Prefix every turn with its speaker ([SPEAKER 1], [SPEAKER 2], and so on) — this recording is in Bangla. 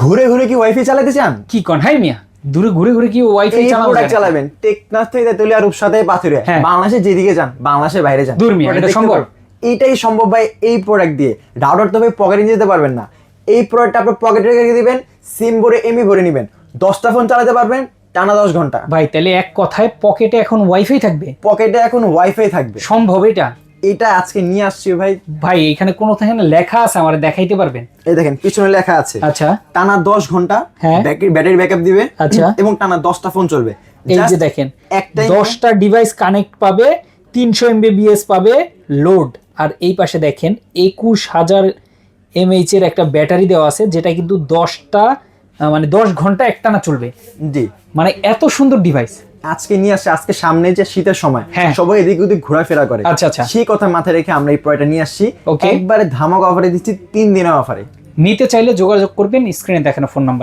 [SPEAKER 1] ঘুরে ঘুরে কি ওয়াইফাই চালাতে চান?
[SPEAKER 2] কি কন? হাই মিয়া দূরে ঘুরে ঘুরে কি ওয়াইফাই চালানো
[SPEAKER 1] চালাবেন। টেকনাফ থেকে তেতুলিয়া রূপসাতে পাথুরে।
[SPEAKER 2] হ্যাঁ।
[SPEAKER 1] বাংলাদেশে যেদিকে যান বাংলাদেশের বাইরে যান।
[SPEAKER 2] দূর মিয়া, এটা সম্ভব?
[SPEAKER 1] এইটাই সম্ভব ভাই এই প্রোডাক্ট দিয়ে। রাউটার তো ভাই পকেটে নিয়ে যেতে পারবেন না। এই প্রোডাক্টটা আপনার পকেটে রেখে দিবেন সিম ভরে এমই ভরে নেবেন। দশটা ফোন চালাতে পারবেন টানা দশ ঘণ্টা।
[SPEAKER 2] ভাই তাহলে এক কথায় পকেটে এখন ওয়াইফাই থাকবে?
[SPEAKER 1] পকেটে এখন ওয়াইফাই থাকবে।
[SPEAKER 2] সম্ভব এটা?
[SPEAKER 1] এটা আজকে নিয়ে আসছি ভাই।
[SPEAKER 2] ভাই এখানে কোনো এখানে লেখা আছে আমার দেখাইতে পারবেন?
[SPEAKER 1] এই দেখেন পিছনে লেখা আছে
[SPEAKER 2] আচ্ছা।
[SPEAKER 1] টানা দশ ঘণ্টা
[SPEAKER 2] হ্যাঁ।
[SPEAKER 1] ব্যাটারি ব্যাকআপ দিবে
[SPEAKER 2] আচ্ছা।
[SPEAKER 1] এবং টানা দশটা ফোন চলবে।
[SPEAKER 2] এই যে দেখেন দশটা ডিভাইস কানেক্ট পাবে তিনশো এমবিবিএস পাবে লোড আর এই পাশে দেখেন একুশ হাজার এমএইচ এর একটা ব্যাটারি দেওয়া আছে যেটা কিন্তু দশটা মানে দশ ঘণ্টা একটানা চলবে।
[SPEAKER 1] জি।
[SPEAKER 2] মানে এত সুন্দর ডিভাইস
[SPEAKER 1] আজকে নিয়ে আসছে আজকে সামনে যে শীতের সময়
[SPEAKER 2] হ্যাঁ।
[SPEAKER 1] সবাই এদিক ওদিক ঘোরাফেরা করে
[SPEAKER 2] আচ্ছা, আচ্ছা।
[SPEAKER 1] সেই কথা মাথায় রেখে আমরা এই প্রয়টা নিয়ে আসছি. একবারে ধামক অফারে দিচ্ছি তিন দিনের অফারে
[SPEAKER 2] নিতে চাইলে যোগাযোগ করবেন স্ক্রিনে দেখানো ফোন নাম্বারে